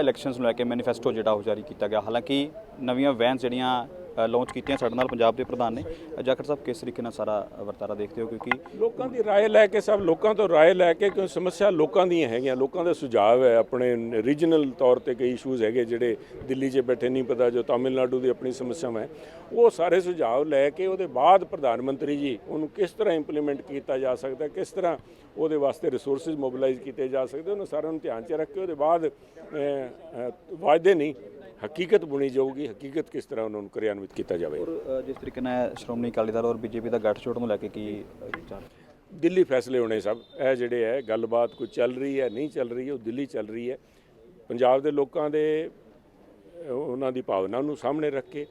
Elections ਨੂੰ ਲੈ ਕੇ manifesto ਜਿਹੜਾ ਉਹ ਜਾਰੀ ਕੀਤਾ ਗਿਆ। ਹਾਲਾਂਕਿ ਨਵੀਆਂ ਵੈਨਸ ਜਿਹੜੀਆਂ ਲਾਂਚ ਕੀਤੀਆਂ ਸਾਡੇ ਨਾਲ ਪੰਜਾਬ ਦੇ ਪ੍ਰਧਾਨ ਨੇ ਅ, ਜਾਖੜ ਸਾਹਿਬ ਕਿਸ ਤਰੀਕੇ ਨਾਲ ਸਾਰਾ ਵਰਤਾਰਾ ਦੇਖਦੇ ਹੋ ਕਿਉਂਕਿ ਲੋਕਾਂ ਦੀ رائے ਲੈ ਕੇ ਸਭ ਲੋਕਾਂ ਤੋਂ رائے ਲੈ ਕੇ ਕਿਉਂ ਸਮੱਸਿਆ ਲੋਕਾਂ ਦੀਆਂ ਹੈਗੀਆਂ ਲੋਕਾਂ ਦਾ ਸੁਝਾਅ ਹੈ ਆਪਣੇ ਰੀਜਨਲ ਤੌਰ ਤੇ ਕਈ ਇਸ਼ੂਜ਼ ਹੈਗੇ ਜਿਹੜੇ ਦਿੱਲੀ 'ਚ ਬੈਠੇ ਨਹੀਂ ਪਤਾ ਜੋ ਤਾਮਿਲਨਾਡੂ ਦੀ ਆਪਣੀ ਸਮੱਸਿਆਵਾਂ ਹੈ ਉਹ ਸਾਰੇ ਸੁਝਾਅ ਲੈ ਕੇ ਉਹਦੇ ਬਾਅਦ ਪ੍ਰਧਾਨ ਮੰਤਰੀ ਜੀ ਉਹਨੂੰ ਕਿਸ ਤਰ੍ਹਾਂ ਇੰਪਲੀਮੈਂਟ ਕੀਤਾ ਜਾ ਸਕਦਾ ਕਿਸ ਤਰ੍ਹਾਂ ਉਹਦੇ ਵਾਸਤੇ ਰਿਸੋਰਸਸ ਮੋਬਿਲਾਈਜ਼ ਕੀਤੇ ਜਾ ਸਕਦੇ ਉਹਨਾਂ ਸਾਰਿਆਂ ਨੂੰ ਧਿਆਨ 'ਚ ਰੱਖ ਕੇ ਉਹਦੇ ਬਾਅਦ ਅਹ, ਅਹ, ਵਾਅਦੇ ਨਹੀਂ ਹਕੀਕਤ ਬੁਣੀ ਜਾਊਗੀ ਹਕੀਕਤ ਕਿਸ ਤਰ੍ਹਾਂ ਉਹਨਾਂ ਨੂੰ ਕਿਰਿਆਨਵਿਤ ਕੀਤਾ ਜਾਵੇ। ਔਰ ਜਿਸ ਤਰੀਕੇ ਨਾਲ ਸ਼੍ਰੋਮਣੀ ਅਕਾਲੀ ਦਲ ਔਰ ਬੀਜੇਪੀ ਦਾ ਗੱਠਜੋੜ ਨੂੰ ਲੈ ਕੇ ਕੀ ਵਿਚਾਰ ਦਿੱਲੀ ਫੈਸਲੇ ਹੋਣੇ ਸਭ ਇਹ ਜਿਹੜੇ ਹੈ ਗੱਲਬਾਤ ਕੋਈ ਚੱਲ ਰਹੀ ਹੈ ਨਹੀਂ ਚੱਲ ਰਹੀ ਉਹ ਦਿੱਲੀ ਚੱਲ ਰਹੀ ਹੈ। ਪੰਜਾਬ ਦੇ ਲੋਕਾਂ ਦੇ ਉਹਨਾਂ ਦੀ ਭਾਵਨਾ ਨੂੰ ਸਾਹਮਣੇ ਰੱਖ ਕੇ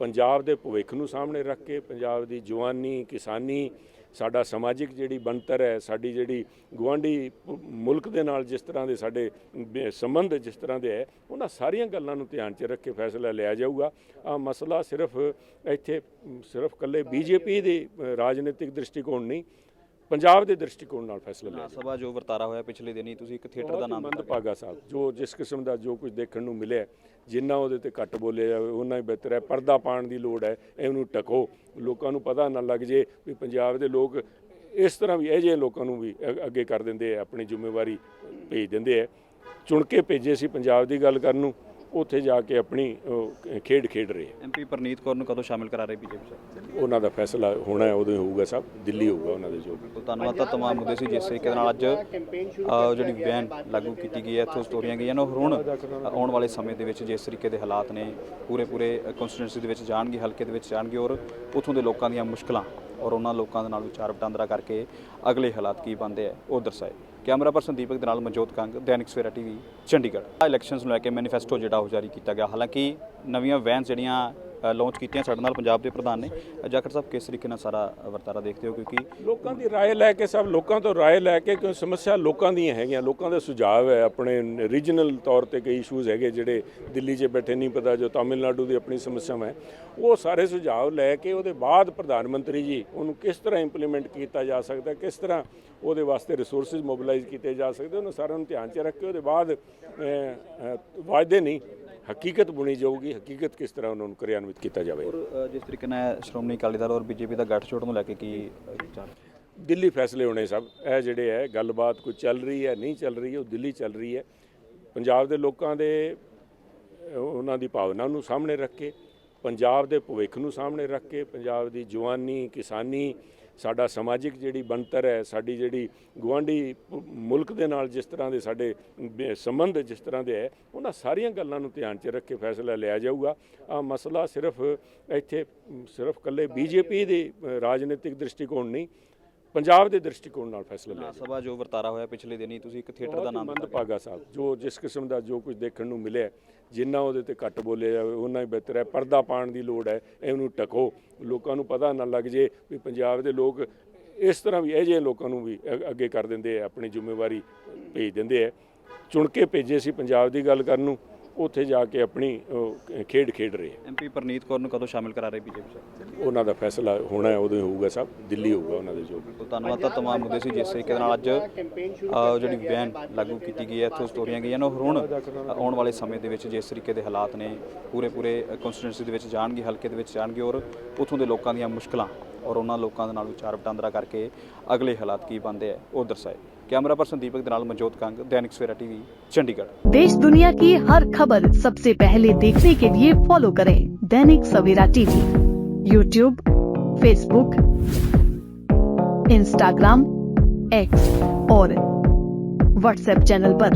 ਪੰਜਾਬ ਦੇ ਭਵਿੱਖ ਨੂੰ ਸਾਹਮਣੇ ਰੱਖ ਕੇ ਪੰਜਾਬ ਦੀ ਜਵਾਨੀ ਕਿਸਾਨੀ ਸਾਡਾ ਸਮਾਜਿਕ ਜਿਹੜੀ ਬਣਤਰ ਹੈ ਸਾਡੀ ਜਿਹੜੀ ਗਵਾਂਢੀ ਮੁਲਕ ਦੇ ਨਾਲ ਜਿਸ ਤਰ੍ਹਾਂ ਦੇ ਸਾਡੇ ਸੰਬੰਧ ਜਿਸ ਤਰ੍ਹਾਂ ਦੇ ਹੈ ਉਹਨਾਂ ਸਾਰੀਆਂ ਗੱਲਾਂ ਨੂੰ ਧਿਆਨ 'ਚ ਰੱਖ ਕੇ ਫੈਸਲਾ ਲਿਆ ਜਾਊਗਾ। ਆ ਮਸਲਾ ਸਿਰਫ ਇੱਥੇ ਮ, ਸਿਰਫ ਕੱਲੇ ਬੀਜੇਪੀ ਦੇ ਰਾਜਨੀਤਿਕ ਦ੍ਰਿਸ਼ਟੀਕੋਣ ਨਹੀਂ ਪੰਜਾਬ ਦੇ ਦ੍ਰਿਸ਼ਟੀਕੋਣ ਨਾਲ ਫੈਸਲਾ ਲਿਆ। ਸਭਾ ਜੋ ਵਰਤਾਰਾ ਹੋਇਆ ਪਿਛਲੇ ਦਿਨੀ ਤੁਸੀਂ ਇੱਕ ਥੀਏਟਰ ਦਾ ਨਾਮ ਮੰਦ ਪਾਗਾ ਸਾਹਿਬ ਜੋ ਜਿਸ ਕਿਸਮ ਦਾ ਜੋ ਕੁਝ ਦੇਖਣ ਨੂੰ ਮਿਲਿਆ ਜਿੰਨਾ ਉਹਦੇ ਤੇ ਘੱਟ ਬੋਲਿਆ ਜਾਵੇ ਉਹਨਾਂ ਹੀ ਬਿਹਤਰ ਹੈ। ਪਰਦਾ ਪਾਉਣ ਦੀ ਲੋੜ ਹੈ ਇਹਨੂੰ ਟਕੋ। ਲੋਕਾਂ ਨੂੰ ਪਤਾ ਨਾ ਲੱਗ ਜੇ ਵੀ ਪੰਜਾਬ ਦੇ ਲੋਕ ਇਸ ਤਰ੍ਹਾਂ ਵੀ ਇਹ ਜਿਹੇ ਲੋਕਾਂ ਨੂੰ ਵੀ ਅ- ਅੱਗੇ ਕਰ ਦਿੰਦੇ ਆ ਆਪਣੀ ਜ਼ਿੰਮੇਵਾਰੀ ਭੇਜ ਦਿੰਦੇ ਆ। ਚੁਣ ਕੇ ਭੇਜੇ ਸੀ ਪੰਜਾਬ ਦੀ ਗੱਲ ਕਰਨ ਨੂੰ। ਉੱਥੇ ਜਾ ਕੇ ਆਪਣੀ ਖੇਡ ਖੇਡ ਰਹੇ ਐਮਪੀ ਪ੍ਰਨੀਤ ਕੌਰ ਨੂੰ ਕਦੋਂ ਸ਼ਾਮਿਲ ਕਰਾ ਰਹੇ ਬੀਜੇਪੀ ਸਾਹਿਬ? ਉਹਨਾਂ ਦਾ ਫੈਸਲਾ ਹੋਣਾ ਹੈ ਉਦੋਂ ਹੋਊਗਾ ਸਭ ਦਿੱਲੀ ਹੋਊਗਾ ਉਹਨਾਂ ਦੇ ਜੋ ਧੰਨਵਾਦ ਤਾਂ ਤਮਾਮ ਮੁੱਦੇ ਸੀ ਜਿਸ ਤਰੀਕੇ ਨਾਲ ਅੱਜ ਜਿਹੜੀ ਵੈਨ ਲਾਗੂ ਕੀਤੀ ਗਈ ਹੈ ਇੱਥੋਂ ਸਟੋਰੀਆਂ ਗਈਆਂ ਨੇ ਹੁਣ ਆਉਣ ਵਾਲੇ ਸਮੇਂ ਦੇ ਵਿੱਚ ਜਿਸ ਤਰੀਕੇ ਦੇ ਹਾਲਾਤ ਨੇ ਪੂਰੇ ਪੂਰੇ ਕਨਸਟੀਟਿਊਂਸੀ ਦੇ ਵਿੱਚ ਜਾਣਗੇ ਹਲਕੇ ਦੇ ਵਿੱਚ ਜਾਣਗੇ ਔਰ ਉੱਥੋਂ ਦੇ ਲੋਕਾਂ ਦੀਆਂ ਮੁਸ਼ਕਲਾਂ ਔਰ ਉਹਨਾਂ ਲੋਕਾਂ ਦੇ ਨਾਲ ਵਿਚਾਰ ਵਟਾਂਦਰਾ ਕਰਕੇ ਅਗਲੇ ਹਾਲਾਤ ਕੀ ਬਣਦੇ ਆ, ਉਹ ਦਰਸਾਏ। ਕੈਮਰਾ ਪਰਸਨ ਦੀਪਕ ਦੇ ਨਾਲ ਮਨਜੋਤ ਕੰਗ, ਦੈਨਿਕ ਸਵੇਰਾ ਟੀਵੀ, ਚੰਡੀਗੜ੍ਹ। ਇਲੈਕਸ਼ਨਸ ਨੂੰ ਲੈ ਕੇ ਮੈਨੀਫੈਸਟੋ ਜਿਹੜਾ ਉਹ ਜਾਰੀ ਕੀਤਾ ਗਿਆ। ਹਾਲਾਂਕਿ ਨਵੀਆਂ ਵੈਨਸ ਜਿਹੜੀਆਂ ਲਾਂਚ ਕੀਤੀਆਂ ਸਾਡੇ ਨਾਲ ਪੰਜਾਬ ਦੇ ਪ੍ਰਧਾਨ ਨੇ ਅ, ਜਾਖੜ ਸਾਹਿਬ ਕਿਸ ਤਰੀਕੇ ਨਾਲ ਸਾਰਾ ਵਰਤਾਰਾ ਦੇਖਦੇ ਹੋ ਕਿਉਂਕਿ ਲੋਕਾਂ ਦੀ رائے ਲੈ ਕੇ ਸਭ ਲੋਕਾਂ ਤੋਂ رائے ਲੈ ਕੇ ਕਿਉਂ ਸਮੱਸਿਆ ਲੋਕਾਂ ਦੀਆਂ ਹੈਗੀਆਂ ਲੋਕਾਂ ਦਾ ਸੁਝਾਅ ਹੈ ਆਪਣੇ ਰੀਜਨਲ ਤੌਰ ਤੇ ਕਈ ਇਸ਼ੂਜ਼ ਹੈਗੇ ਜਿਹੜੇ ਦਿੱਲੀ 'ਚ ਬੈਠੇ ਨਹੀਂ ਪਤਾ ਜੋ ਤਾਮਿਲਨਾਡੂ ਦੀ ਆਪਣੀ ਸਮੱਸਿਆਵਾਂ ਹੈ ਉਹ ਸਾਰੇ ਸੁਝਾਅ ਲੈ ਕੇ ਉਹਦੇ ਬਾਅਦ ਪ੍ਰਧਾਨ ਮੰਤਰੀ ਜੀ ਉਹਨੂੰ ਕਿਸ ਤਰ੍ਹਾਂ ਇੰਪਲੀਮੈਂਟ ਕੀਤਾ ਜਾ ਸਕਦਾ ਕਿਸ ਤਰ੍ਹਾਂ ਉਹਦੇ ਵਾਸਤੇ ਰਿਸੋਰਸਸ ਮੋਬਿਲਾਈਜ਼ ਕੀਤੇ ਜਾ ਸਕਦੇ ਉਹਨਾਂ ਸਾਰਿਆਂ ਨੂੰ ਧਿਆਨ 'ਚ ਰੱਖ ਕੇ ਉਹਦੇ ਬਾਅਦ ਅਹ, ਅਹ, ਵਾਅਦੇ ਨਹੀਂ ਹਕੀਕਤ ਬੁਣੀ ਜਾਊਗੀ ਹਕੀਕਤ ਕਿਸ ਤਰ੍ਹਾਂ ਉਹਨਾਂ ਨੂੰ ਕਿਰਿਆਨਵਿਤ ਕੀਤਾ ਜਾਵੇ। ਔਰ ਜਿਸ ਤਰੀਕੇ ਨਾਲ ਸ਼੍ਰੋਮਣੀ ਅਕਾਲੀ ਦਲ ਔਰ ਬੀਜੇਪੀ ਦਾ ਗੱਠਜੋੜ ਨੂੰ ਲੈ ਕੇ ਕੀ ਵਿਚਾਰ? ਦਿੱਲੀ ਫੈਸਲੇ ਹੋਣੇ ਸਭ ਇਹ ਜਿਹੜੇ ਹੈ ਗੱਲਬਾਤ ਕੋਈ ਚੱਲ ਰਹੀ ਹੈ ਨਹੀਂ ਚੱਲ ਰਹੀ ਉਹ ਦਿੱਲੀ ਚੱਲ ਰਹੀ ਹੈ। ਪੰਜਾਬ ਦੇ ਲੋਕਾਂ ਦੇ ਉਹਨਾਂ ਦੀ ਭਾਵਨਾ ਨੂੰ ਸਾਹਮਣੇ ਰੱਖ ਕੇ ਪੰਜਾਬ ਦੇ ਭਵਿੱਖ ਨੂੰ ਸਾਹਮਣੇ ਰੱਖ ਕੇ ਪੰਜਾਬ ਦੀ ਜਵਾਨੀ ਕਿਸਾਨੀ ਸਾਡਾ ਸਮਾਜਿਕ ਜਿਹੜੀ ਬਣਤਰ ਹੈ ਸਾਡੀ ਜਿਹੜੀ ਗਵਾਂਢੀ ਮੁਲਕ ਦੇ ਨਾਲ ਜਿਸ ਤਰ੍ਹਾਂ ਦੇ ਸਾਡੇ ਸੰਬੰਧ ਜਿਸ ਤਰ੍ਹਾਂ ਦੇ ਹੈ ਉਹਨਾਂ ਸਾਰੀਆਂ ਗੱਲਾਂ ਨੂੰ ਧਿਆਨ 'ਚ ਰੱਖ ਕੇ ਫੈਸਲਾ ਲਿਆ ਜਾਊਗਾ। ਆ ਮਸਲਾ ਸਿਰਫ ਇੱਥੇ ਮ, ਸਿਰਫ ਕੱਲੇ ਬੀਜੇਪੀ ਦੇ ਰਾਜਨੀਤਿਕ ਦ੍ਰਿਸ਼ਟੀਕੋਣ ਨਹੀਂ ਪੰਜਾਬ ਦੇ ਦ੍ਰਿਸ਼ਟੀਕੋਣ ਨਾਲ ਫੈਸਲਾ ਲਿਆ ਸਭਾ ਜੋ ਵਰਤਾਰਾ ਹੋਇਆ ਪਿਛਲੇ ਦਿਨੀ ਤੁਸੀਂ ਇੱਕ ਥੀਏਟਰ ਦਾ ਨਾਮ ਮੰਦ ਪਾਗਾ ਸਾਹਿਬ ਜੋ ਜਿਸ ਕਿਸਮ ਦਾ ਜੋ ਕੁਝ ਦੇਖਣ ਨੂੰ ਮਿਲਿਆ ਜਿੰਨਾ ਉਹਦੇ ਤੇ ਘੱਟ ਬੋਲਿਆ ਜਾਵੇ ਉਹਨਾਂ ਹੀ ਬਿਹਤਰ ਹੈ। ਪਰਦਾ ਪਾਉਣ ਦੀ ਲੋੜ ਹੈ ਇਹਨੂੰ ਟਕੋ। ਲੋਕਾਂ ਨੂੰ ਪਤਾ ਨਾ ਲੱਗ ਜੇ ਵੀ ਪੰਜਾਬ ਦੇ ਲੋਕ ਇਸ ਤਰ੍ਹਾਂ ਵੀ ਇਹ ਜਿਹੇ ਲੋਕਾਂ ਨੂੰ ਵੀ ਅੱਗੇ ਕਰ ਦਿੰਦੇ ਆ ਆਪਣੀ ਜ਼ਿੰਮੇਵਾਰੀ ਭੇਜ ਦਿੰਦੇ ਆ। ਚੁਣ ਕੇ ਭੇਜੇ ਸੀ ਪੰਜਾਬ ਦੀ ਗੱਲ ਕਰਨ ਨੂੰ। ਉੱਥੇ ਜਾ ਕੇ ਆਪਣੀ ਖੇਡ ਖੇਡ ਰਹੇ ਆ। ਐਮਪੀ ਪ੍ਰਨੀਤ ਕੌਰ ਨੂੰ ਕਦੋਂ ਸ਼ਾਮਿਲ ਕਰਾ ਰਹੇ ਬੀਜੇਪੀ ਸਾਹਿਬ? ਉਹਨਾਂ ਦਾ ਫੈਸਲਾ ਹੋਣਾ ਹੈ ਉਦੋਂ ਹੀ ਹੋਊਗਾ ਸਭ ਦਿੱਲੀ ਹੋਊਗਾ ਉਹਨਾਂ ਦੇ ਜੋ ਵੀ। ਬਿਲਕੁਲ ਧੰਨਵਾਦ ਤਾਂ ਤਮਾਮ ਮੁੱਦੇ ਸੀ ਜਿਸ ਤਰੀਕੇ ਦੇ ਨਾਲ ਅੱਜ ਅ, ਜਿਹੜੀ ਵੈਨ ਲਾਗੂ ਕੀਤੀ ਗਈ ਹੈ ਇੱਥੋਂ ਸਟੋਰੀਆਂ ਗਈਆਂ ਨੇ ਹੁਣ ਆਉਣ ਵਾਲੇ ਸਮੇਂ ਦੇ ਵਿੱਚ ਜਿਸ ਤਰੀਕੇ ਦੇ ਹਾਲਾਤ ਨੇ ਪੂਰੇ ਪੂਰੇ ਕਨਸਟੀਟਿਊਂਸੀ ਦੇ ਵਿੱਚ ਜਾਣਗੇ ਹਲਕੇ ਦੇ ਵਿੱਚ ਜਾਣਗੇ ਔਰ ਉੱਥੋਂ ਦੇ ਲੋਕਾਂ ਦੀਆਂ ਮੁਸ਼ਕਲਾਂ ਔਰ ਉਹਨਾਂ ਲੋਕਾਂ ਦੇ ਨਾਲ ਵਿਚਾਰ ਵਟਾਂਦਰਾ ਕਰਕੇ ਅਗਲੇ ਹਾਲਾਤ ਕੀ ਬਣਦੇ ਆ ਉਹ ਦਰਸਾਏ ਕੈਮਰਾ ਪਰਸਨ ਦੀਪਕ ਦੇ ਨਾਲ ਮਨਜੋਤ ਕੰਗ ਦੈਨਿਕ ਸਵੇਰਾ ਟੀਵੀ ਚੰਡੀਗੜ੍ਹ देश दुनिया की हर खबर सबसे पहले देखने के लिए फॉलो करें Dainik Savera TV YouTube Facebook Instagram X और व्हाट्सएप चैनल पर।